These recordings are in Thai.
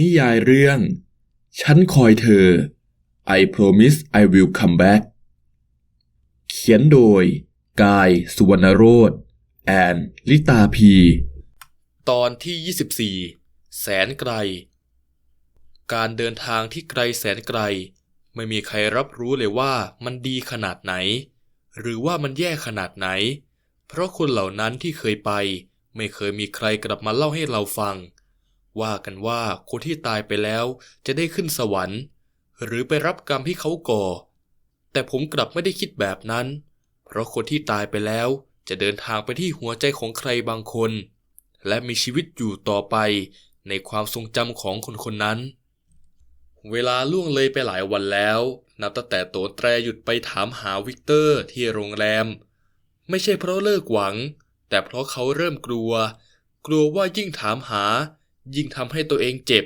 นิยายเรื่อง ฉันคอยเธอ I promise I will come back เขียนโดย กาย สุวรรณโรธแอนลิตาพี ตอนที่ 24 แสนไกล การเดินทางที่ไกลแสนไกล ไม่มีใครรับรู้เลยว่ามันดีขนาดไหน หรือว่ามันแย่ขนาดไหน เพราะคนเหล่านั้นที่เคยไป ไม่เคยมีใครกลับมาเล่าให้เราฟัง ว่ากันว่าคนที่ตายไปแล้วจะได้ขึ้นสวรรค์ หรือไปรับกรรมที่เขาก่อ แต่ผมกลับไม่ได้คิดแบบนั้น เพราะคนที่ตายไปแล้วจะเดินทางไปที่หัวใจของใครบางคน และมีชีวิตอยู่ต่อไปในความทรงจำของคนคนนั้น เวลาล่วงเลยไปหลายวันแล้ว นับตั้งแต่โตแตรหยุดไปถามหาวิกเตอร์ที่โรงแรม ไม่ใช่เพราะเลิกหวัง แต่เพราะเขาเริ่มกลัว กลัวว่ายิ่งถามหา ยิ่งทำให้ตัวเองเจ็บ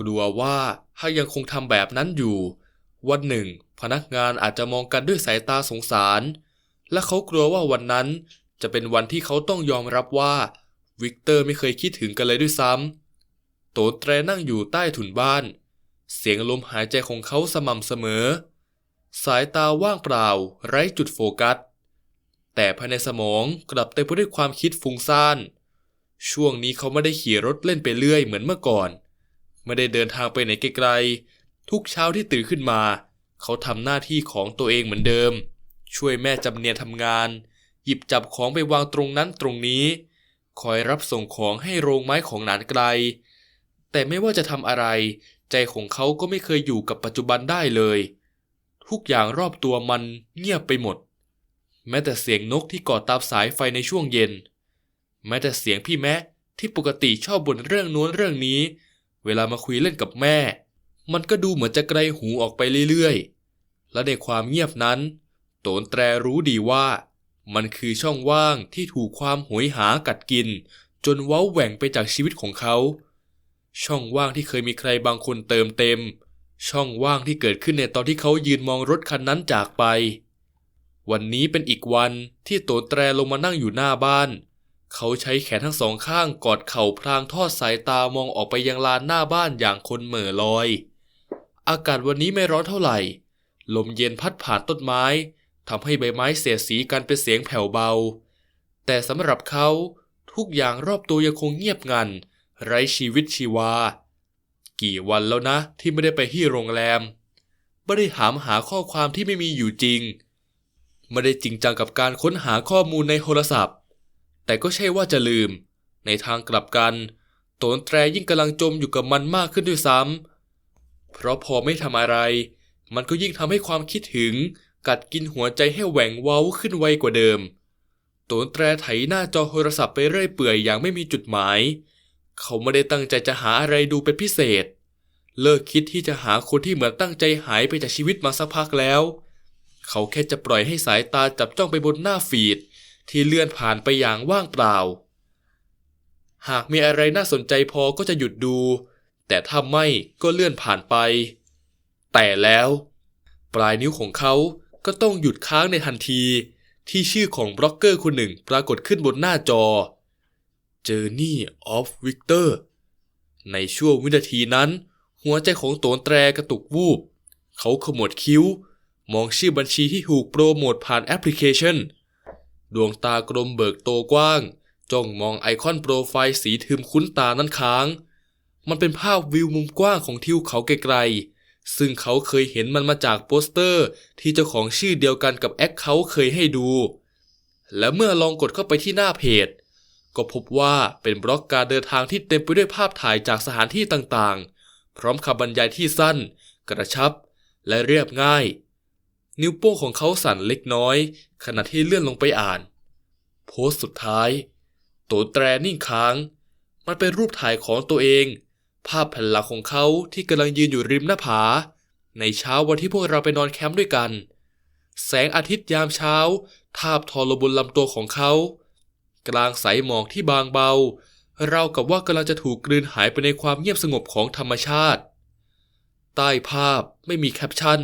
กลัวว่าถ้ายังคงทำแบบนั้นอยู่ วันหนึ่ง พนักงานอาจจะมองกันด้วยสายตาสงสาร และเขากลัวว่าวันนั้นจะเป็นวันที่เขาต้องยอมรับว่าวิกเตอร์ไม่เคยคิดถึงกันเลยด้วยซ้ำโตแตรนั่งอยู่ใต้ถุนบ้าน เสียงลมหายใจของเขาสม่ำเสมอ สายตาว่างเปล่า ไร้จุดโฟกัส แต่ภายในสมองกลับเต็มไปด้วยความคิดฟุ้งซ่าน ช่วงนี้เขาไม่ได้ขี่รถเล่นไปเรื่อยเหมือนเมื่อก่อน ไม่ได้เดินทางไปไหนไกลๆ ทุกเช้าที่ตื่นขึ้นมา เขาทำหน้าที่ของตัวเองเหมือนเดิม ช่วยแม่จำเนียนทำงาน หยิบจับของไปวางตรงนั้นตรงนี้ คอยรับส่งของให้โรงไม้ของหนานไกล แต่ไม่ว่าจะทำอะไร ใจของเขาก็ไม่เคยอยู่กับปัจจุบันได้เลย ทุกอย่างรอบตัวมันเงียบไปหมด แม้แต่เสียงนกที่กอดตามสายไฟในช่วงเย็น แม้แต่เสียงพี่แม่ที่ปกติชอบบ่นเรื่องโน้นเรื่องนี้ เวลามาคุยเล่นกับแม่ มันก็ดูเหมือนจะไกลหูออกไปเรื่อยๆ และในความเงียบนั้น โตนแตรรู้ดีว่า มันคือช่องว่างที่ถูกความโหยหากัดกิน จนเว้าแหว่งไปจากชีวิตของเขา ช่องว่างที่เคยมีใครบางคนเติมเต็ม ช่องว่างที่เกิดขึ้นในตอนที่เขายืนมองรถคันนั้นจากไป วันนี้เป็นอีกวันที่โตนแตรลงมานั่งอยู่หน้าบ้าน เขาใช้แขนทั้งสองข้างกอดเข่าพลางทอดสายตามองออกไปยังลานหน้าบ้านอย่างคนเหม่อลอย อากาศวันนี้ไม่ร้อนเท่าไหร่ ลมเย็นพัดผ่านต้นไม้ทำให้ใบไม้เสียสีกันเป็นเสียงแผ่วเบา แต่สำหรับเขาทุกอย่างรอบตัวยังคงเงียบงัน ไร้ชีวิตชีวา กี่วันแล้วนะที่ไม่ได้ไปที่โรงแรม ไม่ได้ถามหาข้อความที่ไม่มีอยู่จริง ไม่ได้จริงจังกับการค้นหาข้อมูลในโทรศัพท์ แต่ก็ใช่ว่าจะลืม ในทางกลับกันโตนแตรยิ่งกำลังจมอยู่กับมันมากขึ้นด้วยซ้ำเพราะพอไม่ทำอะไร มันก็ยิ่งทำให้ความคิดถึง กัดกินหัวใจให้แหว่งเว้าขึ้นไวกว่าเดิมโตนแตรไถหน้าจอโทรศัพท์ไปเรื่อยเปื่อยอย่างไม่มีจุดหมาย เขาไม่ได้ตั้งใจจะหาอะไรดูเป็นพิเศษ เลิกคิดที่จะหาคนที่เหมือนตั้งใจหายไปจากชีวิตมาสักพักแล้ว เขาแค่จะปล่อยให้สายตาจับจ้องไปบนหน้าฟีด ที่เลื่อนผ่านไปอย่างว่างเปล่า หากมีอะไรน่าสนใจพอก็จะหยุดดู แต่ถ้าไม่ก็เลื่อนผ่านไป แต่แล้ว ปลายนิ้วของเขาก็ต้องหยุดค้างในทันทีที่ชื่อของบล็อกเกอร์คนหนึ่งปรากฏขึ้นบนหน้าจอ Journey of Victor ในช่วงวินาทีนั้น หัวใจของโตนแตรกระตุกวูบ เขาขมวดคิ้ว มองชื่อบัญชีที่ถูกโปรโมทผ่านแอปพลิเคชัน ดวงตากลมเบิกโตกว้าง จ้องมองไอคอนโปรไฟล์สีทึมคุ้นตานั้นค้าง มันเป็นภาพวิวมุมกว้างของทิวเขาไกลๆ ซึ่งเขาเคยเห็นมันมาจากโปสเตอร์ที่เจ้าของชื่อเดียวกันกับแอคเขาเคยให้ดู และเมื่อลองกดเข้าไปที่หน้าเพจ ก็พบว่าเป็นบล็อกการเดินทางที่เต็มไปด้วยภาพถ่ายจากสถานที่ต่างๆ พร้อมคำบรรยายที่สั้น กระชับ และเรียบง่าย นิ้วโป้งของเขาสั่นเล็กน้อย ขณะที่เลื่อนลงไปอ่าน โพสต์สุดท้ายโตแตรนิ่งค้าง มันเป็นรูปถ่ายของตัวเอง ภาพแผ่นหลังของเขาที่กำลังยืนอยู่ริมหน้าผา ในเช้าวันที่พวกเราไปนอนแคมป์ด้วยกัน แสงอาทิตย์ยามเช้า ทาบทอลบนลำตัวของเขา กลางสายหมอกที่บางเบา เรากับว่ากำลังจะถูกกลืนหายไปในความเงียบสงบของธรรมชาติ ใต้ภาพไม่มีแคปชั่น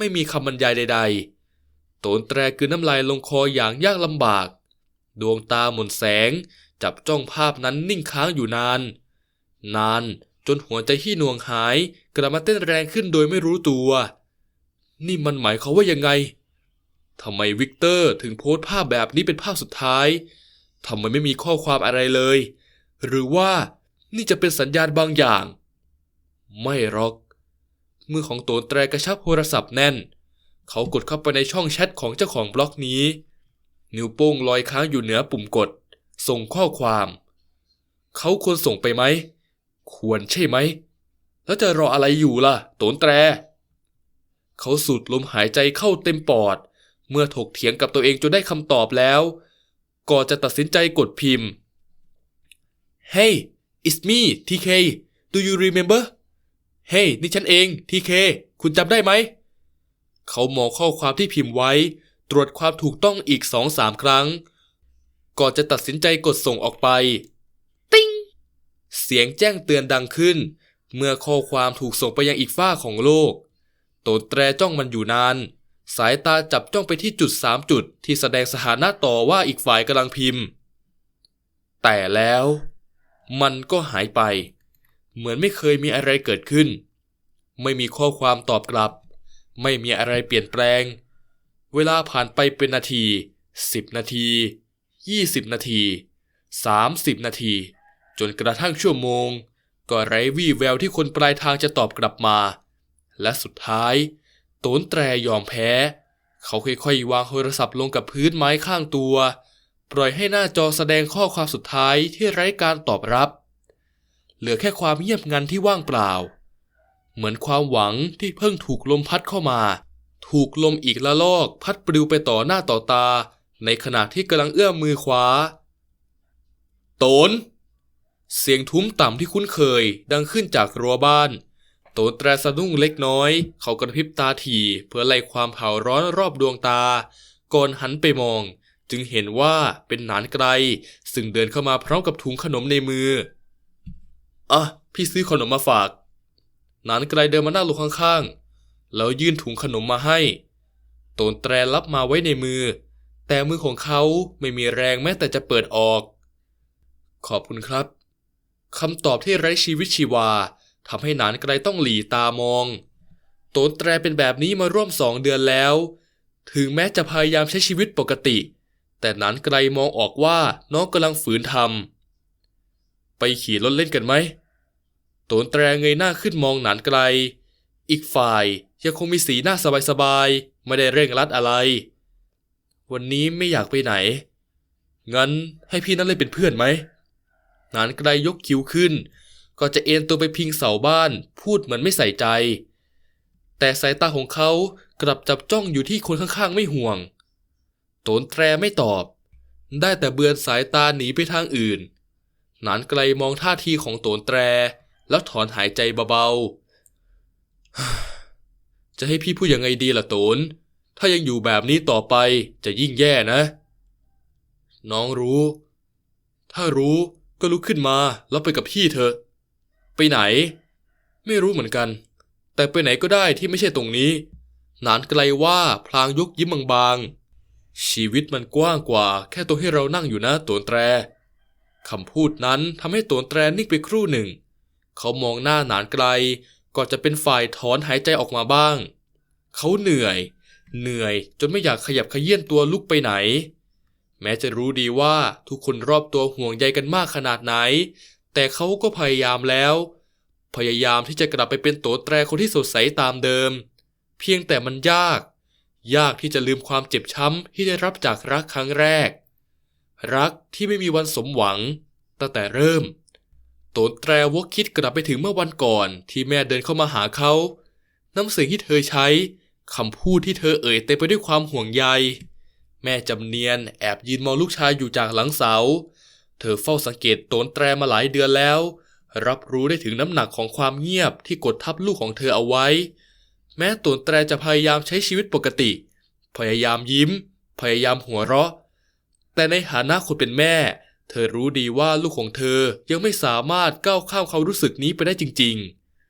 ไม่มีคำบรรยายใด ๆ โตนแตรกลืนน้ำลายลงคออย่างยากลำบาก ดวงตาหม่นแสงจับจ้องภาพนั้นนิ่งค้างอยู่นาน นานจนหัวใจที่หน่วงหายกลับมาเต้นแรงขึ้นโดยไม่รู้ตัว นี่มันหมายความว่ายังไงทำไมวิกเตอร์ถึงโพสต์ภาพแบบนี้เป็นภาพสุดท้ายทำไมไม่มีข้อความอะไรเลย หรือว่านี่จะเป็นสัญญาณบางอย่าง ไม่หรอก มือของโตนแตรกระชับโทรศัพท์แน่น เขากดเข้าไปในช่องแชทของเจ้าของบล็อกนี้ นิ้วโป้งลอยค้างอยู่เหนือปุ่มกด ส่งข้อความ เขาควรส่งไปไหม ควรใช่ไหม แล้วจะรออะไรอยู่ล่ะ โตนแตร เขาสูดลมหายใจเข้าเต็มปอด เมื่อถกเถียงกับตัวเองจนได้คำตอบแล้วก่อนจะตัดสินใจกดพิมพ์ Hey it's me TK do you remember Hey นี่ฉันเอง TK คุณจำได้ไหม เขามองข้อความที่พิมพ์ไว้ ตรวจความถูกต้องอีกสองสามครั้ง ก่อนจะตัดสินใจกดส่งออกไป ติ้ง เสียงแจ้งเตือนดังขึ้น เมื่อข้อความถูกส่งไปยังอีกฝ้าของโลกตนแตรจ้องมันอยู่นาน สายตาจับจ้องไปที่จุดสามจุดที่แสดงสถานะต่อว่าอีกฝ่ายกำลังพิมพ์ แต่แล้ว มันก็หายไป เหมือนไม่เคยมีอะไรเกิดขึ้น ไม่มีข้อความตอบกลับ ไม่มีอะไรเปลี่ยนแปลง เวลาผ่านไปเป็นนาที 10 นาที 20 นาที 30 นาที จนกระทั่งชั่วโมง ก็ไร้วี่แววที่คนปลายทางจะตอบกลับมา และสุดท้ายโตนแตรยอมแพ้ เขาค่อยๆวางโทรศัพท์ลงกับพื้นไม้ข้างตัว ปล่อยให้หน้าจอแสดงข้อความสุดท้ายที่ไร้การตอบรับ เหลือแค่ความเงียบงันที่ว่างเปล่า เหมือนความหวังที่เพิ่งถูกลมพัดเข้ามา ถูกลมอีกละลอกพัดปลิวไปต่อหน้าต่อตา ในขณะที่กำลังเอื้อมมือขวาโตน เสียงทุ้มต่ำที่คุ้นเคย ดังขึ้นจากรั้วบ้าน โตนแตรสะดุ้งเล็กน้อย เขากระพริบตาถี่เพื่อไล่ความเผาร้อนรอบดวงตา ก่อนหันไปมอง จึงเห็นว่าเป็นหนานไกล ซึ่งเดินเข้ามาพร้อมกับถุงขนมในมือ อะพี่ซื้อขนมมาฝากนานไกลเดินมาหน้าลงข้างๆ แล้วยื่นถุงขนมมาให้ โตนแตรรับมาไว้ในมือ แต่มือของเขาไม่มีแรงแม้แต่จะเปิดออก ขอบคุณครับคำตอบที่ไร้ชีวิตชีวาทำให้หนานไกลต้องหลีตามอง โตนแตรเป็นแบบนี้มาร่วมสองเดือนแล้ว ถึงแม้จะพยายามใช้ชีวิตปกติ แต่หนานไกลมองออกว่าน้องกำลังฝืนทำไปขี่รถเล่นกันไหม โตนแตรเงยหน้าขึ้นมองหนานไกล อีกฝ่ายยังคงมีสีหน้าสบายๆ ไม่ได้เร่งรัดอะไร วันนี้ไม่อยากไปไหน งั้นให้พี่นั่นเล่นเป็นเพื่อนไหมหนานไกลยกคิ้วขึ้น ก็จะเอ็นตัวไปพิงเสาบ้าน พูดเหมือนไม่ใส่ใจ แต่สายตาของเขากลับจับจ้องอยู่ที่คนข้างๆ ไม่ห่วง โตนแตรไม่ตอบ ได้แต่เบือนสายตาหนีไปทางอื่น หนานไกลมองท่าทีของโตนแตร แล้วถอนหายใจเบาๆ จะให้พี่พูดยังไงดีล่ะโตนถ้ายังอยู่แบบนี้ต่อไปจะยิ่งแย่นะ น้องรู้ ถ้ารู้ก็ลุกขึ้นมาแล้วไปกับพี่เถอะ ไปไหน ไม่รู้เหมือนกัน แต่ไปไหนก็ได้ที่ไม่ใช่ตรงนี้ นานไกลว่าพลางยกยิ้มบางๆ ชีวิตมันกว้างกว่า แค่ตัวให้เรานั่งอยู่นะโตนแตรคำพูดนั้นทำให้โตนแตรนิ่งไปครู่หนึ่ง เขามองหน้าหนานไกล ก่อนจะเป็นฝ่ายถอนหายใจออกมาบ้าง เขาเหนื่อย เหนื่อยจนไม่อยากขยับขยื่นตัวลุกไปไหน แม้จะรู้ดีว่าทุกคนรอบตัวห่วงใยกันมากขนาดไหน แต่เขาก็พยายามแล้ว พยายามที่จะกลับไปเป็นโตแตรคนที่สดใสตามเดิม เพียงแต่มันยาก ยากที่จะลืมความเจ็บช้ำที่ได้รับจากรักครั้งแรก รักที่ไม่มีวันสมหวังตั้งแต่เริ่ม โตนแตรวกคิดกลับไปถึงเมื่อวันก่อนที่แม่เดินเข้ามาหาเขา น้ำเสียงที่เธอใช้คำพูดที่เธอเอ่ยเต็มไปด้วยความห่วงใย แม่จำเนียนแอบยืนมองลูกชายอยู่จากหลังเสา เธอเฝ้าสังเกตโตนแตรมาหลายเดือนแล้ว รับรู้ได้ถึงน้ำหนักของความเงียบที่กดทับลูกของเธอเอาไว้ แม้โตนแตรจะพยายามใช้ชีวิตปกติ พยายามยิ้ม พยายามหัวเราะ แต่ในฐานะคนเป็นแม่ เธอรู้ดีว่าลูกของเธอยังไม่สามารถก้าวข้ามความรู้สึกนี้ไปได้จริง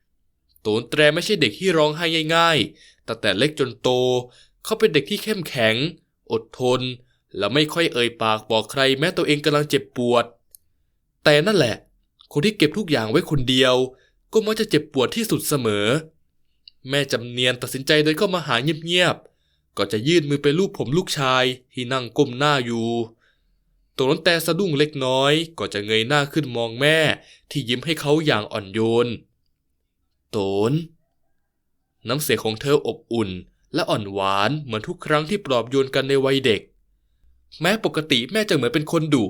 ๆโตนแตรไม่ใช่เด็กที่ร้องไห้ง่ายๆตั้งแต่เล็กจนโต เขาเป็นเด็กที่เข้มแข็ง อดทน และไม่ค่อยเอ่ยปากบอกใครแม้ตัวเองกำลังเจ็บปวด แต่นั่นแหละ คนที่เก็บทุกอย่างไว้คนเดียว ก็มักจะเจ็บปวดที่สุดเสมอ แม่จำเนียนตัดสินใจเดินเข้ามาหาเงียบๆก็จะยื่นมือไปลูบผมลูกชายที่นั่งก้มหน้าอยู่ ตัวน้นแต่สะดุ้งเล็กน้อยก็จะเงยหน้าขึ้นมองแม่ ที่ยิ้มให้เขาอย่างอ่อนโยน โตน น้ำเสียงของเธออบอุ่น และอ่อนหวานเหมือนทุกครั้งที่ปลอบโยนกันในวัยเด็ก แม้ปกติแม่จะเหมือนเป็นคนดุ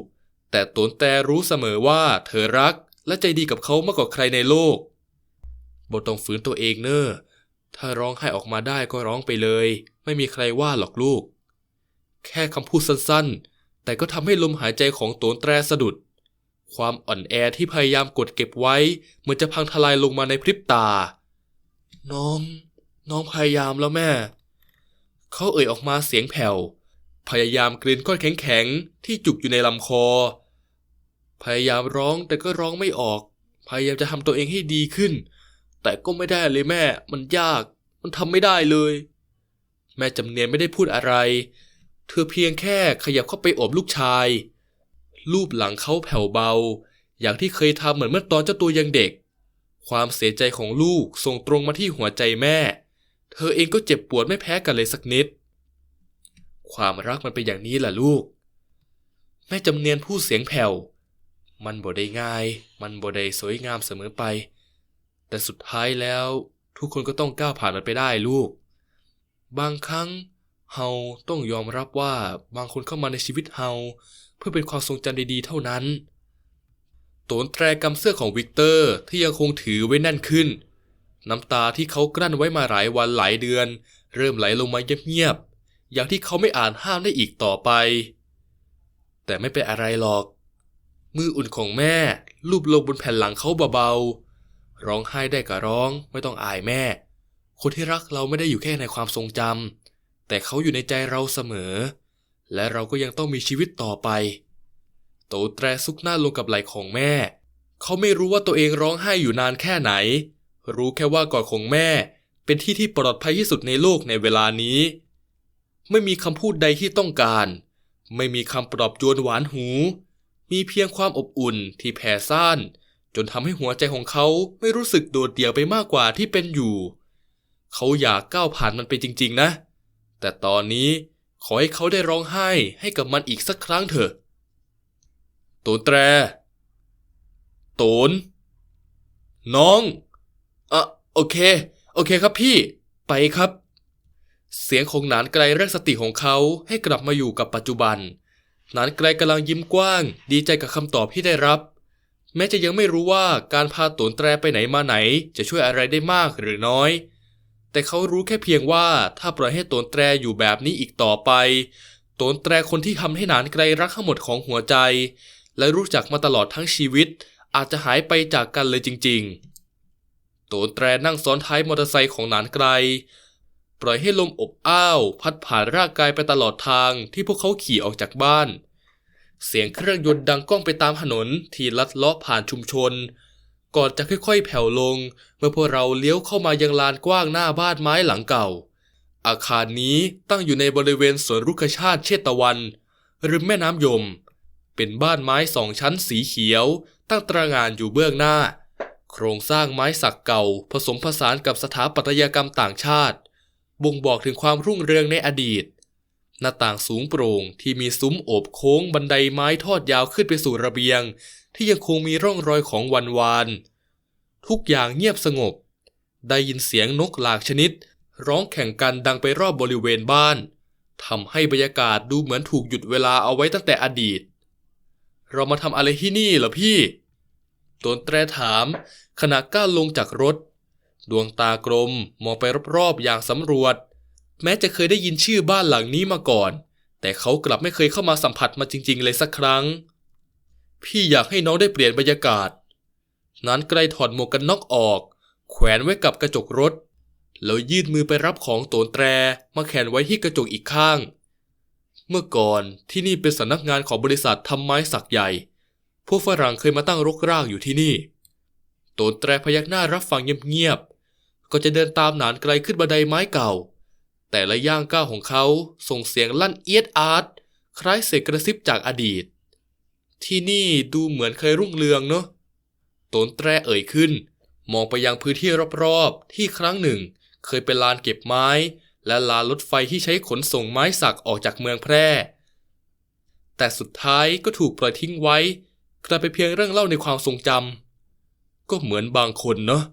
แต่โตนแต่รู้เสมอว่าเธอรักและใจดีกับเขามากกว่าใครในโลกบทต้องฝืนตัวเองเนอะถ้าร้องไห้ออกมาได้ก็ร้องไปเลย ไม่มีใครว่าหรอกลูก แค่คำพูดสั้นๆ แต่ก็ทำให้ลมหายใจของโตนแตรสะดุด ความอ่อนแอที่พยายามกดเก็บไว้เหมือนจะพังทลายลงมาในพริบตา น้อง น้องพยายามแล้วแม่ เขาเอ่ยออกมาเสียงแผ่ว พยายามกลืนก้อนแข็งๆ ที่จุกอยู่ในลำคอ พยายามร้องแต่ก็ร้องไม่ออก พยายามจะทำตัวเองให้ดีขึ้น แต่ก็ไม่ได้เลยแม่ มันยาก มันทำไม่ได้เลย แม่จำเนียนไม่ได้พูดอะไร เธอเพียงแค่ขยับเข้าไปโอบลูกชาย รูปหลังเขาแผ่วเบา อย่างที่เคยทำเหมือนเมื่อตอนเจ้าตัวยังเด็ก ความเสียใจของลูกส่งตรงมาที่หัวใจแม่ เธอเองก็เจ็บปวดไม่แพ้กันเลยสักนิด ความรักมันเป็นอย่างนี้แหละลูก แม่จำเนียนพูดเสียงแผ่ว มันบ่ได้ง่าย มันบ่ได้สวยงามเสมอไป แต่สุดท้ายแล้ว ทุกคนก็ต้องก้าวผ่านมันไปได้ลูก บางครั้ง เฮาต้องยอมรับว่าบางคนเข้ามาในชีวิตเฮาเพื่อเป็นความทรงจำดีๆเท่านั้นโตนแตรกำเสื้อของวิกเตอร์ที่ยังคงถือไว้แน่นขึ้น น้ำตาที่เขากลั้นไว้มาหลายวันหลายเดือน เริ่มไหลลงมาเงียบๆอย่างที่เขาไม่อาจห้ามได้อีกต่อไป แต่ไม่เป็นอะไรหรอก มืออุ่นของแม่ลูบลงบนแผ่นหลังเขาเบาๆร้องไห้ได้ก็ร้องไม่ต้องอายแม่ คนที่รักเราไม่ได้อยู่แค่ในความทรงจำ แต่เขาอยู่ในใจเราเสมอ และเราก็ยังต้องมีชีวิตต่อไป โตแตรซุกหน้าลงกับไหล่ของแม่ เขาไม่รู้ว่าตัวเองร้องไห้อยู่นานแค่ไหน รู้แค่ว่ากอดของแม่ เป็นที่ที่ปลอดภัยที่สุดในโลกในเวลานี้ ไม่มีคำพูดใดที่ต้องการ ไม่มีคำปลอบโยนหวานหู มีเพียงความอบอุ่นที่แผ่ซ่านจนทำให้หัวใจของเขาไม่รู้สึกโดดเดี่ยวไปมากกว่าที่เป็นอยู่ เขาอยากก้าวผ่านมันไปจริง ๆ นะ แต่ตอนนี้ขอให้เขาได้ร้องไห้ให้กับมันอีกสักครั้งเถอะโตนแตรโตนน้องอะโอเค โอเคครับพี่ ไปครับ เสียงของนานไกลเรียกสติของเขาให้กลับมาอยู่กับปัจจุบัน นานไกลกำลังยิ้มกว้าง ดีใจกับคำตอบที่ได้รับ แม้จะยังไม่รู้ว่าการพาโตนแตรไปไหนมาไหน จะช่วยอะไรได้มากหรือน้อย แต่เขารู้แค่เพียงว่าถ้าปล่อยให้ตนแตรอยู่แบบนี้อีกต่อไป ตนแตรคนที่ทำให้หนานไกลรักทั้งหมดของหัวใจ และรู้จักมาตลอดทั้งชีวิต อาจจะหายไปจากกันเลยจริง ๆ ตนแตรนั่งซ้อนท้ายมอเตอร์ไซค์ของหนานไกล ปล่อยให้ลมอบอ้าวพัดผ่านร่างกายไปตลอดทางที่พวกเขาขี่ออกจากบ้าน เสียงเครื่องยนต์ดังก้องไปตามถนนที่ลัดเลาะผ่านชุมชน ก่อนจะค่อยๆแผ่วลง เมื่อพวกเราเลี้ยวเข้ามายังลานกว้างหน้าบ้านไม้หลังเก่า อาคารนี้ตั้งอยู่ในบริเวณสวนรุกขชาติเชตวันริมแม่น้ำยม เป็นบ้านไม้สองชั้นสีเขียว ตั้งตระหงานอยู่เบื้องหน้า โครงสร้างไม้สักเก่า ผสมผสานกับสถาปัตยกรรมต่างชาติ บ่งบอกถึงความรุ่งเรืองในอดีต หน้าต่างสูงโปร่งที่มีซุ้มโอบโค้งบันไดไม้ทอดยาวขึ้นไปสู่ระเบียง ที่ยังคงมีร่องรอยของวันวาน ทุกอย่างเงียบสงบ ได้ยินเสียงนกหลากชนิด ร้องแข่งกันดังไปรอบบริเวณบ้านทำให้บรรยากาศดูเหมือนถูกหยุดเวลาเอาไว้ตั้งแต่อดีต เรามาทำอะไรที่นี่เหรอพี่ตนแตรถาม ขณะก้าวลงจากรถ ดวงตากลมมองไปรอบๆอย่างสำรวจ แม้จะเคยได้ยินชื่อบ้านหลังนี้มาก่อน แต่เขากลับไม่เคยเข้ามาสัมผัสมาจริง ๆ เลยสักครั้ง พี่อยากให้น้องได้เปลี่ยนบรรยากาศ นั้นไกลถอดหมวกกันน็อกออก แขวนไว้กับกระจกรถ แล้วยื่นมือไปรับของโตนแตรมาแขวนไว้ที่กระจกอีกข้าง เมื่อก่อนที่นี่เป็นสำนักงานของบริษัททำไม้สักใหญ่ พวกฝรั่งเคยมาตั้งรกรากอยู่ที่นี่ โตนแตรพยักหน้ารับฟังเงียบๆ ก็จะเดินตามหนานไกลขึ้นบันไดไม้เก่า แต่ละย่างก้าวของเขาส่งเสียงลั่นเอียดอาร์ตคล้ายเสียงกระซิบจากอดีต ที่นี่ดูเหมือนเคยรุ่งเรืองเนอะตนแตรเอ่ยขึ้น มองไปยังพื้นที่รอบๆ ที่ครั้งหนึ่ง เคยเป็นลานเก็บไม้ และลานรถไฟที่ใช้ขนส่งไม้สักออกจากเมืองแพร่ แต่สุดท้ายก็ถูกปล่อยทิ้งไว้กลายเป็นเพียงเรื่องเล่าในความทรงจำก็เหมือนบางคนเนาะ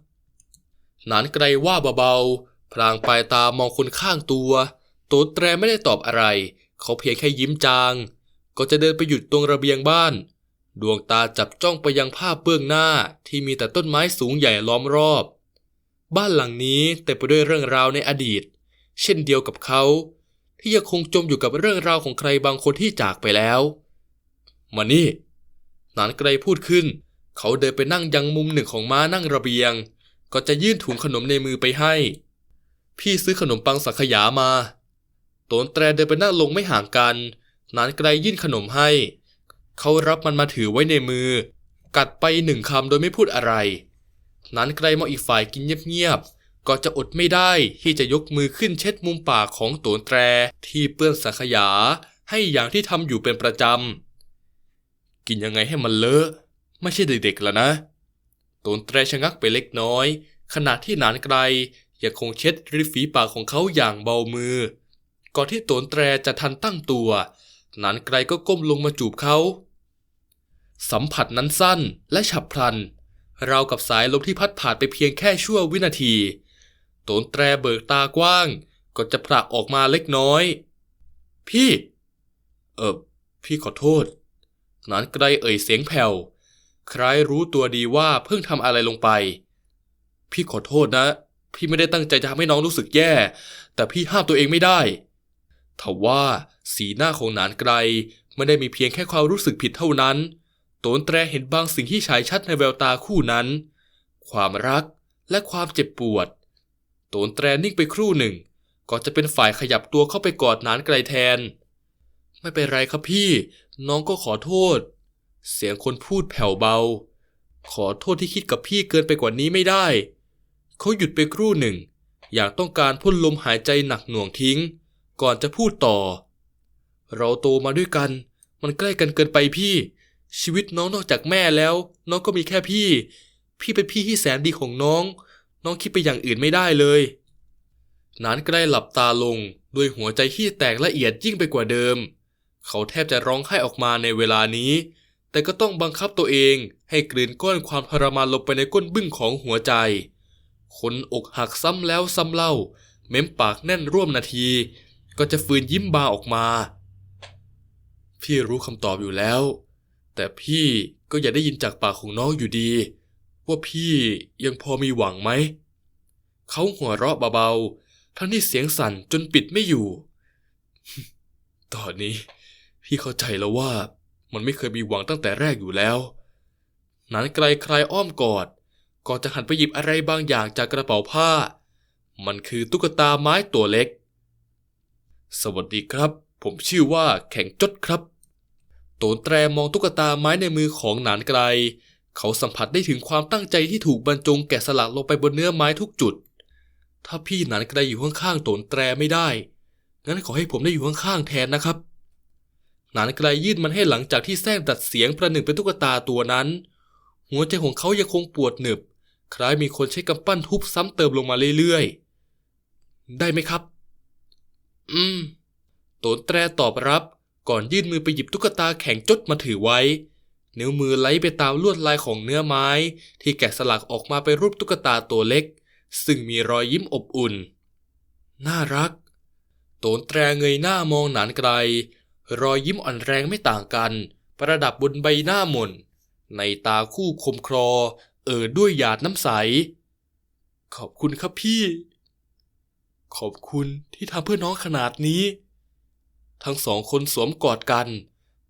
นานไกลว่าเบาๆ พลางปลายตามองคนข้างตัว โตนแตรไม่ได้ตอบอะไร เขาเพียงแค่ยิ้มจาง ก็จะเดินไปหยุดตรงระเบียงบ้าน ดวงตาจับจ้องไปยังภาพเบื้องหน้าที่มีแต่ต้นไม้สูงใหญ่ล้อมรอบ บ้านหลังนี้เต็มไปด้วยเรื่องราวในอดีต เช่นเดียวกับเขา ที่ยังคงจมอยู่กับเรื่องราวของใครบางคนที่จากไปแล้วมานี่นานไกรพูดขึ้น เขาเดินไปนั่งยังมุมหนึ่งของม้านั่งระเบียง ก็จะยื่นถุงขนมในมือไปให้ พี่ซื้อขนมปังสังขยามา โตนแตรเดินไปนั่งลงไม่ห่างกัน หนานไกรยื่นขนมให้ เขารับมันมาถือไว้ในมือ กัดไปหนึ่งคำโดยไม่พูดอะไรหนานไกรมองอีกฝ่ายกินเงียบๆ ก็จะอดไม่ได้ที่จะยกมือขึ้นเช็ดมุมปากของโตนแตรที่เปื้อนสังขยาให้อย่างที่ทำอยู่เป็นประจำ กินยังไงให้มันเลอะ ไม่ใช่เด็กๆแล้วนะ โตนแตรชะงักไปเล็กน้อย ขณะที่หนานไกลยังคงเช็ดริมฝีปากของเขาอย่างเบามือ ก่อนที่โตนแตรจะทันตั้งตัว นานไกลก็ก้มลงมาจูบเขา สัมผัสนั้นสั้นและฉับพลัน ราวกับสายลมที่พัดผ่านไปเพียงแค่ชั่ววินาที โตนแตรเบิกตากว้าง ก็จะผลักออกมาเล็กน้อย พี่ เออพี่ขอโทษ นานไกลเอ่ยเสียงแผ่ว คล้ายรู้ตัวดีว่าเพิ่งทำอะไรลงไป พี่ขอโทษนะ พี่ไม่ได้ตั้งใจจะทำให้น้องรู้สึกแย่ แต่พี่ห้ามตัวเองไม่ได้ ทว่าสีหน้าของนานไกลไม่ได้มีเพียงแค่ความรู้สึกผิดเท่านั้น โตนแตรเห็นบางสิ่งที่ฉายชัดในแววตาคู่นั้น ความรักและความเจ็บปวด โตนแตรนิ่งไปครู่หนึ่งก็จะเป็นฝ่ายขยับตัวเข้าไปกอดนานไกลแทน ไม่เป็นไรครับพี่ น้องก็ขอโทษ เสียงคนพูดแผ่วเบา ขอโทษที่คิดกับพี่เกินไปกว่านี้ไม่ได้ เขาหยุดไปครู่หนึ่ง อยากต้องการพ่นลมหายใจหนักหน่วงทิ้ง ก่อนจะพูดต่อ เราโตมาด้วยกัน มันใกล้กันเกินไปพี่ ชีวิตน้องนอกจากแม่แล้ว น้องก็มีแค่พี่ พี่เป็นพี่ที่แสนดีของน้อง น้องคิดไปอย่างอื่นไม่ได้เลยนานใกล้หลับตาลงด้วยหัวใจที่แตกละเอียดยิ่งไปกว่าเดิม เขาแทบจะร้องไห้ออกมาในเวลานี้ แต่ก็ต้องบังคับตัวเองให้กลืนก้อนความทรมานลงไปในก้นบึ้งของหัวใจคนอกหักซ้ำแล้วซ้ำเล่า เม้มปากแน่นร่วมนาที ก็จะฝืนยิ้มบานออกมา พี่รู้คำตอบอยู่แล้ว แต่พี่ก็อย่าได้ยินจากปากของน้องอยู่ดี ว่าพี่ยังพอมีหวังไหม เขาหัวเราะเบาๆ ทั้งที่เสียงสั่นจนปิดไม่อยู่ ตอนนี้ พี่เข้าใจแล้วว่ามันไม่เคยมีหวังตั้งแต่แรกอยู่แล้ว นั้นไกลใครอ้อมกอด ก่อนจะหันไปหยิบอะไรบางอย่างจากกระเป๋าผ้า มันคือตุ๊กตาไม้ตัวเล็ก สวัสดีครับ ผมชื่อว่าแข็งจดครับโตนแตรมองตุ๊กตาไม้ในมือของหนานไกล เขาสัมผัสได้ถึงความตั้งใจที่ถูกบรรจงแกะสลักลงไปบนเนื้อไม้ทุกจุด ถ้าพี่หนานไกลอยู่ข้างๆโตนแตรไม่ได้ งั้นขอให้ผมได้อยู่ข้างๆแทนนะครับ หนานไกลยื่นมันให้หลังจากที่แซงตัดเสียงประหนึ่งเป็นตุ๊กตาตัวนั้น หัวใจของเขายังคงปวดหนึบ คล้ายมีคนใช้กำปั้นทุบซ้ำเติมลงมาเรื่อยๆ ได้ไหมครับ อืมโตนแตรตอบรับก่อนยื่นมือไปหยิบตุ๊กตาแข็งจดมาถือไว้ นิ้วมือไหลไปตามลวดลายของเนื้อไม้ ที่แกะสลักออกมาเป็นรูปตุ๊กตาตัวเล็ก ซึ่งมีรอยยิ้มอบอุ่น น่ารัก โตนแตรเงยหน้ามองหนานไกล รอยยิ้มอ่อนแรงไม่ต่างกัน ประดับบนใบหน้ามน ในตาคู่คมคลอ เอ่อด้วยหยาดน้ำใส ขอบคุณครับพี่ ขอบคุณที่ทำเพื่อน้องขนาดนี้ ทั้งสองคนสวมกอดกัน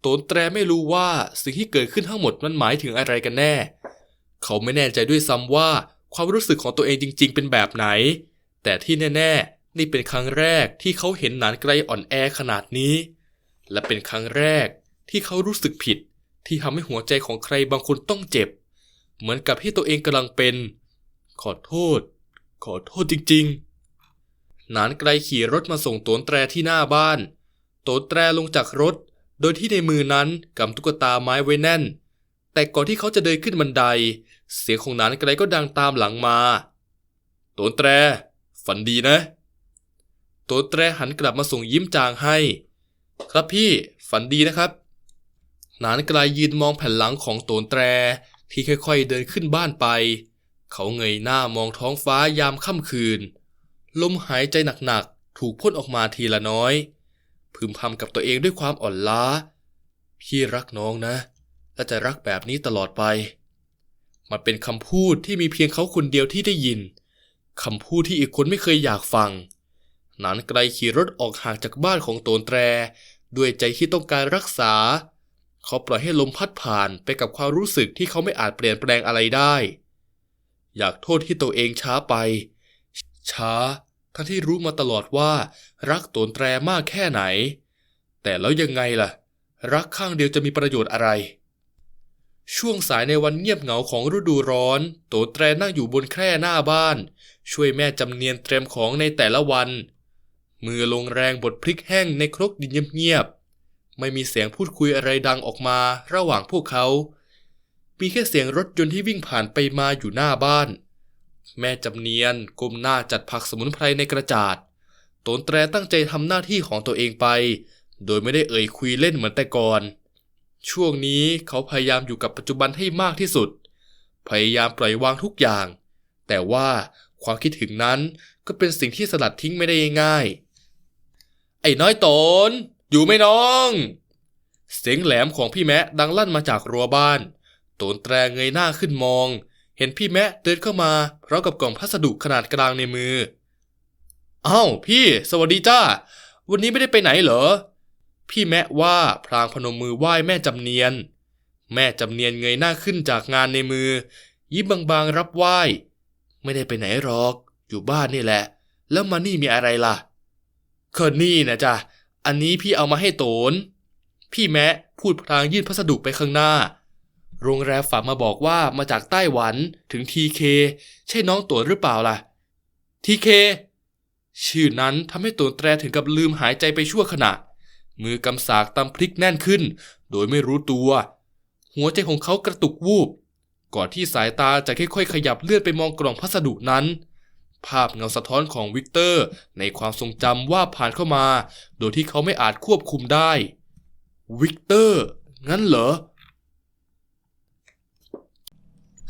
โตนแตรไม่รู้ว่าสิ่งที่เกิดขึ้นทั้งหมดมันหมายถึงอะไรกันแน่ เขาไม่แน่ใจด้วยซ้ำว่าความรู้สึกของตัวเองจริง ๆ เป็นแบบไหน แต่ที่แน่ ๆ นี่เป็นครั้งแรกที่เขาเห็นหนานไกลอ่อนแอขนาดนี้ และเป็นครั้งแรกที่เขารู้สึกผิด ที่ทำให้หัวใจของใครบางคนต้องเจ็บ เหมือนกับที่ตัวเองกำลังเป็น ขอโทษ ขอโทษจริง ๆ นานไกลขี่รถมาส่งโตนแตรที่หน้าบ้านโตนแตรลงจากรถ โดยที่ในมือนั้นกำตุ๊กตาไม้ไว้แน่น แต่ก่อนที่เขาจะเดินขึ้นบันได เสียงของนานไกลก็ดังตามหลังมาโตนแตร ฝันดีนะโตนแตรหันกลับมาส่งยิ้มจางให้ ครับพี่ฝันดีนะครับนานไกลยืนมองแผ่นหลังของโตนแตรที่ค่อยๆเดินขึ้นบ้านไป เขาเงยหน้ามองท้องฟ้ายามค่ำคืน ลมหายใจหนักๆ ถูกพ่นออกมาทีละน้อย พึมพำกับตัวเองด้วยความอ่อนล้า พี่รักน้องนะ และจะรักแบบนี้ตลอดไป มันเป็นคำพูดที่มีเพียงเขาคนเดียวที่ได้ยิน คำพูดที่อีกคนไม่เคยอยากฟัง นานไกลขี่รถออกห่างจากบ้านของโตนแตร ด้วยใจที่ต้องการรักษา เขาปล่อยให้ลมพัดผ่านไปกับความรู้สึกที่เขาไม่อาจเปลี่ยนแปลงอะไรได้ อยากโทษที่ตัวเองช้าไปช้า ทั้งที่รู้มาตลอดว่ารักโตนแตรมากแค่ไหน แต่แล้วยังไงล่ะ รักข้างเดียวจะมีประโยชน์อะไร ช่วงสายในวันเงียบเหงาของฤดูร้อน โตนแตรนั่งอยู่บนแคร่หน้าบ้าน ช่วยแม่จำเนียนเตรียมของในแต่ละวัน มือลงแรงบดพริกแห้งในครกดินเงียบๆไม่มีเสียงพูดคุยอะไรดังออกมาระหว่างพวกเขามีแค่เสียงรถยนต์ที่วิ่งผ่านไปมาอยู่หน้าบ้าน แม่จำเนียนก้มหน้าจัดผักสมุนไพรในกระจาดตนแตรตั้งใจทำหน้าที่ของตัวเองไป โดยไม่ได้เอ่ยคุยเล่นเหมือนแต่ก่อน ช่วงนี้เขาพยายามอยู่กับปัจจุบันให้มากที่สุด พยายามปล่อยวางทุกอย่าง แต่ว่าความคิดถึงนั้นก็เป็นสิ่งที่สลัดทิ้งไม่ได้ง่าย ไอ้น้อยตน อยู่ไหมน้อง เสียงแหลมของพี่แมะดังลั่นมาจากรั้วบ้านตนแตรเงยหน้าขึ้นมอง เห็นพี่แมะเดินเข้ามาพร้อมกับกล่องพัสดุขนาดกลางในมืออ้าวพี่ สวัสดีจ้า วันนี้ไม่ได้ไปไหนเหรอ พี่แมะว่าพลางพนมมือไหว้แม่จำเนียน แม่จำเนียนเงยหน้าขึ้นจากงานในมือ ยิ้มบางๆรับไหว้ ไม่ได้ไปไหนหรอก อยู่บ้านนี่แหละ แล้วมานี่มีอะไรล่ะก็นี่นะจ๊ะอันนี้พี่เอามาให้โตน พี่แมะพูดพลางยื่นพัสดุไปข้างหน้า โรงแรมฝากมาบอกว่ามาจากไต้หวันถึงทีเคใช่น้องโตนหรือเปล่าล่ะทีเคชื่อนั้นทำให้โตนแตรถึงกับลืมหายใจไปชั่วขณะ มือกำสากตำพริกแน่นขึ้น โดยไม่รู้ตัว หัวใจของเขากระตุกวูบ ก่อนที่สายตาจะค่อยๆ ขยับเลื่อนไปมองกล่องพัสดุนั้น ภาพเงาสะท้อนของวิกเตอร์ ในความทรงจำว่าผ่านเข้ามา โดยที่เขาไม่อาจควบคุมได้ วิกเตอร์ งั้นเหรอ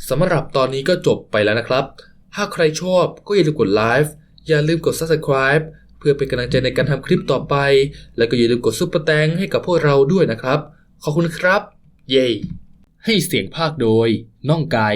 สำหรับตอนนี้ก็จบไปแล้วนะครับ ถ้าใครชอบก็อย่าลืมกดไลฟ์อย่าลืมกด Subscribe เพื่อเป็นกำลังใจในการทำคลิปต่อไป แล้วก็อย่าลืมกดซุปเปอร์แตงให้กับพวกเราด้วยนะครับ ขอบคุณครับ เย้ให้เสียงภาคโดย น้องไก่